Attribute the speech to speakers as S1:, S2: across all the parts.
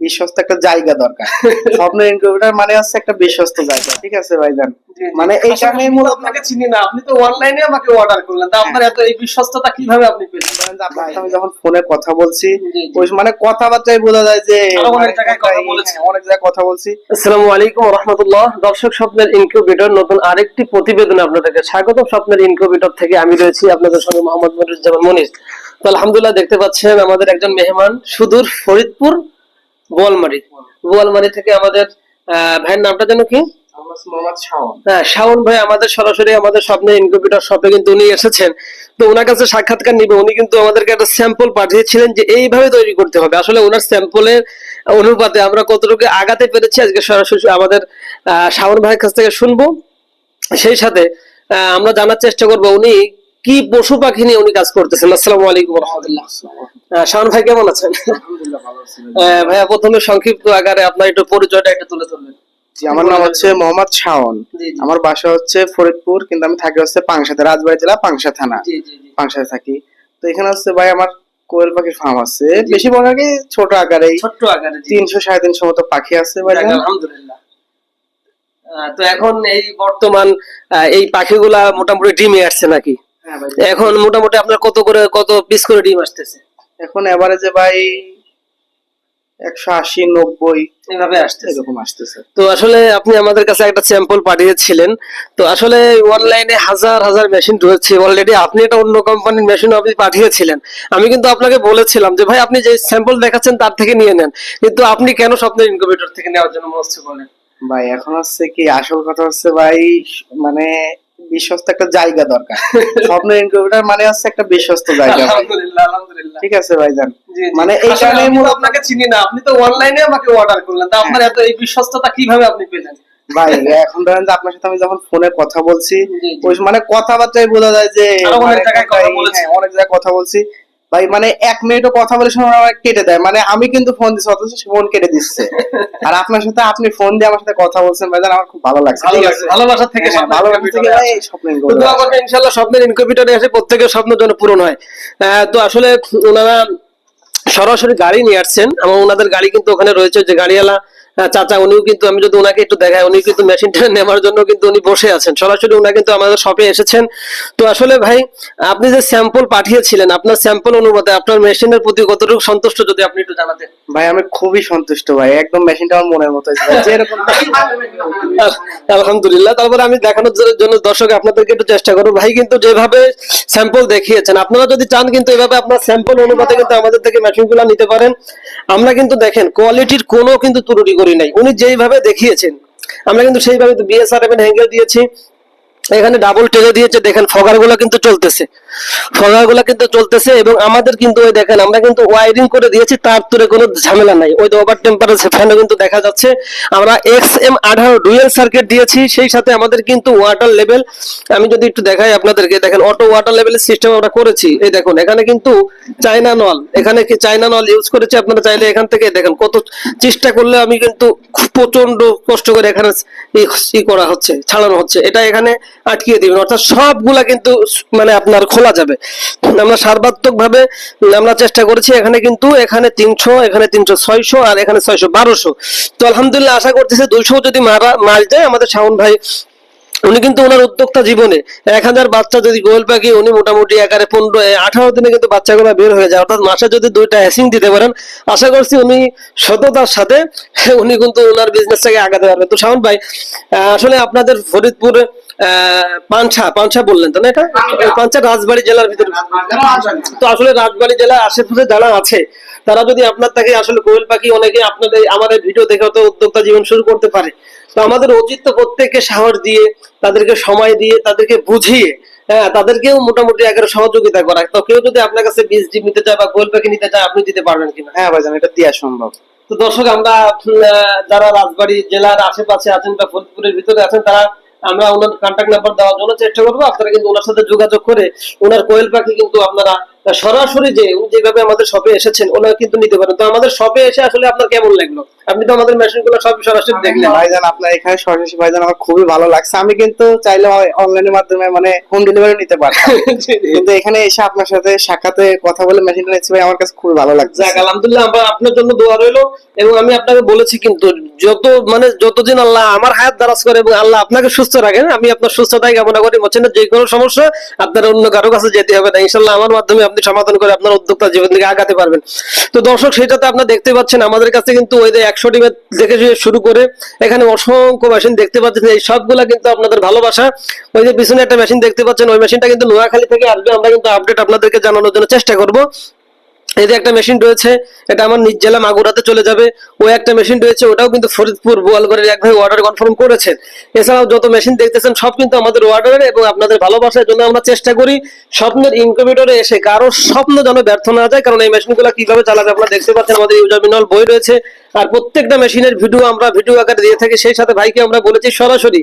S1: বিশ্বস্ত একটা জায়গা দরকার। স্বপ্ন ইনকিউবেটর মানে হচ্ছে একটা বিশ্বস্ত জায়গা ঠিক আছে ভাইজান? মানে এই কারণে মূলত
S2: আপনাকে চিনি না আপনি তো অনলাইনে আমাকে অর্ডার করলেন তা আপনার এত এই বিশ্বস্ততা কীভাবে আপনি পেলেন?
S1: আমি যখন ফোনে কথা বলছি। ওই মানে কথাবার্তায় বোঝা যায় যে
S2: অনেক
S1: মানে
S2: জায়গায় কথা
S1: হ্যাঁ,
S2: বলেছি।
S1: অনেক জায়গায় কথা বলছি।
S2: আসসালামু আলাইকুম রহমতুল্লাহ। দর্শক স্বপ্নের ইনকিউবেটর নতুন আরেকটি প্রতিবেদনে আপনাদেরকে স্বাগত। স্বপ্নের ইনকিউবেটর থেকে আমি রয়েছি আপনাদের সঙ্গে মোহাম্মদ মনিরুজ্জামান মনির। তো আলহামদুলিল্লাহ দেখতে পাচ্ছেন আমাদের একজন মেহমান সুদূর ফরিদপুর। বোয়ালমারি বোয়ালমারি থেকে আমাদের ভাইয়ের নামটা যেন কি?
S1: আমার মোহাম্মদ শাওন।
S2: হ্যাঁ শাওন ভাই আমাদের সরাসরি আমাদের ইনকিউবেটর শপে কিন্তু উনি এসেছেন। তো ওনার কাছে সাক্ষাৎকার নিবে। উনি কিন্তু আমাদেরকে একটা স্যাম্পল পাঠিয়েছিলেন যে এইভাবে তৈরি করতে হবে। আসলে ওনার স্যাম্পলের অনুপাতে আমরা কতটুকু আগাতে পেরেছি আজকে সরাসরি আমাদের শাওন ভাইয়ের কাছ থেকে শুনব। সেই সাথে আহ, আমরা জানার চেষ্টা করব উনি কি পশু পাখি নিয়ে উনি কাজ করতেছেন। আসসালামু আলাইকুম রহমতুল্লাহ। শাওন ভাই কেমন আছেন? ভাইয়া প্রথমে সংক্ষিপ্ত আকারে আপনার একটু পরিচয়টা একটু তুলে ধরবেন।
S1: জি আমার নাম হচ্ছে মোহাম্মদ শাওন। আমার বাসা হচ্ছে ফরিদপুর কিন্তু আমি থাকি হচ্ছে পাংশাতে রাজবাড়ী জেলা পাংশা থানা। পাংশাতে থাকি। তো এখানে হচ্ছে ভাই আমার কোয়েল পাখির ফার্ম আছে। বেশি বড় আগে ছোট আকারে
S2: ছোট্ট আকারে
S1: তিনশো সাড়ে তিনশো মতো পাখি আছে ভাই
S2: আলহামদুলিল্লাহ। তো এখন এই বর্তমান এই পাখিগুলা মোটামুটি ডিমে আসছে নাকি?
S1: হ্যাঁ
S2: এখন মোটামুটি আপনার কত করে কত পিস করে ডিম আসতেছে?
S1: এখন এভারেজে ভাই একশো আশি নব্বই
S2: এইভাবে আসতেছে।
S1: এরকম আসতেছে।
S2: তো আসলে আপনি আমাদের কাছে একটা স্যাম্পল পাঠিয়েছিলেন। তো আসলে অনলাইনে হাজার হাজার মেশিন রয়েছে। অলরেডি আপনি এটা অন্য কোম্পানির মেশিন আপনি পাঠিয়েছিলেন। আমি কিন্তু আপনাকে বলেছিলাম যে ভাই আপনি যে স্যাম্পল দেখাচ্ছেন তার থেকে নিয়ে নেন। কিন্তু আপনি কেন স্বপ্নের ইনকিউবেটর থেকে নেওয়ার জন্য মনে হচ্ছে বলেন
S1: ভাই এখন হচ্ছে কি আসল কথা হচ্ছে ভাই মানে বিশ্বস্ত একটা জায়গা দরকার। স্বপ্ন ইনকিউবেটর মানে হচ্ছে একটা বিশ্বস্ত জায়গা।
S2: আলহামদুলিল্লাহ আলহামদুলিল্লাহ।
S1: ঠিক আছে ভাইজান। মানে এই কারণে
S2: আমি আপনাকে চিনি না আপনি তো অনলাইনে আমাকে অর্ডার করলেন। তা আপনার এত এই বিশ্বস্ততা কীভাবে আপনি পেলেন?
S1: ভাই এখন ধরেন যে আপনার সাথে আমি যখন ফোনে কথা বলছি মানে কথাবার্তায় বোঝা যায় যে
S2: অনেক
S1: মানে
S2: জায়গায় কথা বলেছি।
S1: ভাই মানে এক মিনিটও কথা বলে সময় আমার কেটে দেয়। মানে আমি কিন্তু ফোন দিচ্ছি অথচ সে ফোন কেটে দিচ্ছে। আর আপনার সাথে আপনি ফোন দিয়ে আমার সাথে কথা বলছেন ভাইজান আমার খুব ভালো লাগছে।
S2: ভালোবাসা থেকে
S1: হ্যাঁ, ভালোবাসা থেকে ভাই
S2: দোয়া। ইনশাআল্লাহ স্বপ্নের ইনকিউবেটরে এসে প্রত্যেকের স্বপ্ন যেন পূরণ হয়। তো আসলে ওনারা সরাসরি গাড়ি নিয়ে আসছেন এবং ওনাদের গাড়ি কিন্তু ওখানে রয়েছে যে গাড়িওয়ালা চাচা উনিও কিন্তু আমি যদি ওনাকে একটু দেখাই উনি কিন্তু মেশিনটা নেওয়ার জন্য কিন্তু উনি বসে আছেন। সরাসরি ওনা কিন্তু আমাদের শপে এসেছেন। তো আসলে ভাই আপনি যে স্যাম্পল পাঠিয়েছিলেন আপনার স্যাম্পল অনুপাতে আপনার মেশিনের প্রতি কতটুকু সন্তুষ্ট যদি আপনি একটু জানাতেন?
S1: ভাই আমি খুবই সন্তুষ্ট ভাই। একদম মেশিনটা আমার মনের মতো
S2: আলহামদুলিল্লাহ। তারপরে আমি দেখানোর জন্য দর্শক আপনাদেরকে একটু চেষ্টা করব। ভাই কিন্তু যেভাবে স্যাম্পল দেখিয়েছেন আপনারা যদি চান কিন্তু এভাবে আপনার স্যাম্পল অনুপাতে কিন্তু আমাদের থেকে মেশিনগুলা নিতে পারেন। আমরা কিন্তু দেখেন কোয়ালিটির কোনো কিন্তু ত্রুটি করি নাই। উনি যেইভাবে দেখিয়েছেন, আমরা কিন্তু সেইভাবে বিএসআর হ্যাঙ্গেল দিয়েছি। এখানে ডাবল টেলে দিয়েছে, দেখেন ফগারগুলো কিন্তু চলতেছে। ফগারগুলো কিন্তু চলতেছে এবং আমাদের কিন্তু ওই দেখেন, আমরা কিন্তু ওয়ারিং করে দিয়েছি, তার তুলে কোনো ঝামেলা নাই। ওই ওভার টেম্পারেচার ফ্যানও কিন্তু দেখা যাচ্ছে। আমরা এক্স এম আঠারো ডুয়েল সার্কিট দিয়েছি, সেই সাথে আমাদের কিন্তু ওয়াটার লেভেল আমি যদি একটু দেখাই আপনাদেরকে, দেখেন অটো ওয়াটার লেভেলের সিস্টেম আমরা করেছি। এই দেখুন, এখানে কিন্তু চাইনা নল এখানে কি চাইনা নল ইউজ করেছি আপনারা চাইলে এখান থেকে, দেখেন, কত চেষ্টা করলে আমি কিন্তু খুব প্রচণ্ড কষ্ট করে এখানে করা হচ্ছে, ছাড়ানো হচ্ছে। এটা এখানে আটকিয়ে দিবেন। অর্থাৎ সবগুলা কিন্তু মানে আপনার খোলা যাবে। আমরা সার্বাত্মক ভাবে আমরা চেষ্টা করেছি এখানে কিন্তু, এখানে তিনশো এখানে তিনশো ছয়শো আর এখানে ছয়শো বারোশো। তো আলহামদুলিল্লাহ আশা করতেছি দুইশো যদি মারা মার যায় আমাদের শাওন ভাই, উনি কিন্তু ওনার উদ্যোক্তা জীবনে। এক হাজার বাচ্চা যদি গোয়েল পাখি, উনি মোটামুটি একারে পনেরো আঠারো দিনে কিন্তু বাচ্চাগুলো বের হয়ে যায়। অর্থাৎ মাসে যদি দুইটা হ্যাসিং দিতে পারেন, আশা করছি উনি সততার সাথে, উনি কিন্তু ওনার বিজনেসটাকে আগাতে পারবেন। তো শাওন ভাই আসলে আপনাদের ফরিদপুর পাঞ্ছা পাঞ্ছা বললেন তো না এটা? পাঞ্চা রাজবাড়ী জেলার ভিতরে। তো আসলে রাজবাড়ী জেলার আশেপাশে যারা আছে তারা যদি আপনার থেকে আসলে কোয়েল পাখি অনেকে আপনাদের আমাদের ভিডিও দেখে হয়তো উদ্যোক্তা জীবন শুরু করতে পারে। তো আমাদের উচিত তো প্রত্যেককে সাহস দিয়ে তাদেরকে সময় দিয়ে তাদেরকে বুঝিয়ে হ্যাঁ তাদেরকেও মোটামুটি একের সহযোগিতা করা তো কেউ যদি আপনার কাছে বীজ ডিম নিতে চায় বা কোয়েল পাখি নিতে চায় আপনি দিতে পারবেন কিনা?
S1: হ্যাঁ ভাইজান এটা দেওয়া সম্ভব।
S2: তো দর্শক আমরা আহ, যারা রাজবাড়ী জেলার আশেপাশে আছেন বা ফরিদপুরের ভিতরে আছেন তারা আমরা ওনার কন্ট্যাক্ট নাম্বার দেওয়ার জন্য চেষ্টা করব। আপনারা কিন্তু ওনার সাথে যোগাযোগ করে ওনার কোয়েল পাখি কিন্তু আপনারা সরাসরি যে উনি যেভাবে আমাদের শপে এসেছেন ওনারা কিন্তু নিতে পারেন। তো আমাদের শপে এসে আসলে আপনার কেমন লাগল? আপনি তো আমাদের মেশিনগুলো সব সরাসরি দেখলেন।
S1: ভাইজান আপনার এখানে সরাসরি ভাইজান আমার খুবই ভালো লাগছে। আমি কিন্তু চাইলে অনলাইনের মাধ্যমে মানে হোম ডেলিভারি নিতে পারতাম। কিন্তু এখানে এসে আপনার সাথে সাক্ষাতে কথা বলে মেশিনটা নিচ্ছি ভাই আমার কাছে খুবই ভালো লাগছে।
S2: যাক আলহামদুলিল্লাহ আমরা আপনার জন্য দোয়া রইল এবং আমি আপনাকে বলেছি কিন্তু যত মানে যতদিন আল্লাহ আমার হায়াত দারাজ করে এবং আল্লাহ আপনাকে সুস্থ রাখেন আমি আপনার সুস্থতাই কামনা করি। বলছেন যে কোনো সমস্যা আপনার অন্য কারও কাছে যেতে হবে না। ইনশাল্লাহ আমার মাধ্যমে আপনি সমাধান করে আপনার উদ্যোক্তা জীবন থেকে আগাতে পারবেন। তো দর্শক সেটাতে আপনার দেখতে পাচ্ছেন, আমাদের কাছে কিন্তু ওই যে একশো টিমের থেকে শুরু করে এখানে অসংখ্য মেশিন দেখতে পাচ্ছেন। এই সবগুলা কিন্তু আপনাদের ভালোবাসা। ওই যে পিছনে একটা মেশিন দেখতে পাচ্ছেন, ওই মেশিনটা কিন্তু নোয়াখালী থেকে আসবে। আমরা কিন্তু আপডেট আপনাদেরকে জানানোর জন্য চেষ্টা করব। এই যে একটা মেশিন রয়েছে, এটা আমার নিজ জেলা মাগুরাতে চলে যাবে। ও একটা মেশিন রয়েছে, ওটাও কিন্তু ফরিদপুর বোয়ালগড়ের এক ভাই অর্ডার কনফার্ম করেছেন। এছাড়াও যত মেশিন দেখতেছেন, সব কিন্তু আমাদের অর্ডারের এবং আপনাদের ভালোবাসার জন্য আমরা চেষ্টা করি স্বপ্নের ইনকিউবেটরে এসে কারও স্বপ্ন যেন ব্যর্থ না যায়। কারণ এই মেশিনগুলো কীভাবে চালাবে আপনারা দেখতে পাচ্ছেন, আমাদের ইউজার বই রয়েছে। আর প্রত্যেকটা মেশিনের ভিডিও আমরা ভিডিও আকারে দিয়ে থাকি। সেই সাথে ভাইকে আমরা বলেছি সরাসরি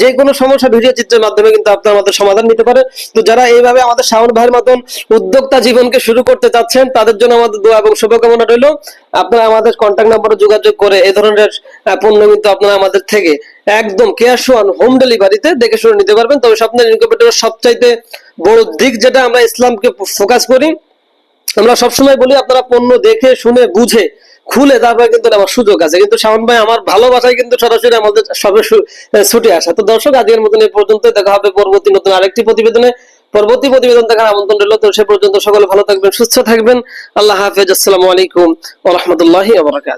S2: যে কোনো সমস্যা ভিডিও চিত্রের মাধ্যমে কিন্তু আপনারা আমাদের সমাধান নিতে পারে তো যারা এইভাবে আমাদের শাওন ভাইয়ের মতন উদ্যোক্তা জীবনকে শুরু করতে চাচ্ছেন তাদের জন্য আমাদের দোয়া এবং শুভকামনা রইল। আপনারা আমাদের কন্ট্যাক্ট নাম্বারে যোগাযোগ করে এই ধরনের পণ্য কিন্তু আপনারা আমাদের থেকে একদম ক্যাশ অন হোম ডেলিভারিতে দেখে শুনে নিতে পারবেন। তবে স্বপ্নের ইনকিউবেটরের সবচাইতে বড় দিক যেটা আমরা ইসলামকে ফোকাস করি, আমরা সবসময় বলি আপনারা পণ্য দেখে, শুনে, বুঝে, খুলে তারপরে কিন্তু আমার সুযোগ আছে। কিন্তু শাওন ভাই, আমার ভালোবাসায় কিন্তু সরাসরি আমাদের সবে ছুটে আসা। তো দর্শক, আজকের মতন এই পর্যন্ত দেখা হবে পরবর্তী নতুন আরেকটি প্রতিবেদনে। পরবর্তী প্রতিবেদন দেখার আমন্ত্রণ রইল। তো সে পর্যন্ত সকলে ভালো থাকবেন, সুস্থ থাকবেন। আল্লাহ হাফেজ। আসসালামু আলাইকুম ওয়া রাহমাতুল্লাহি ওয়া বারাকাতুহু।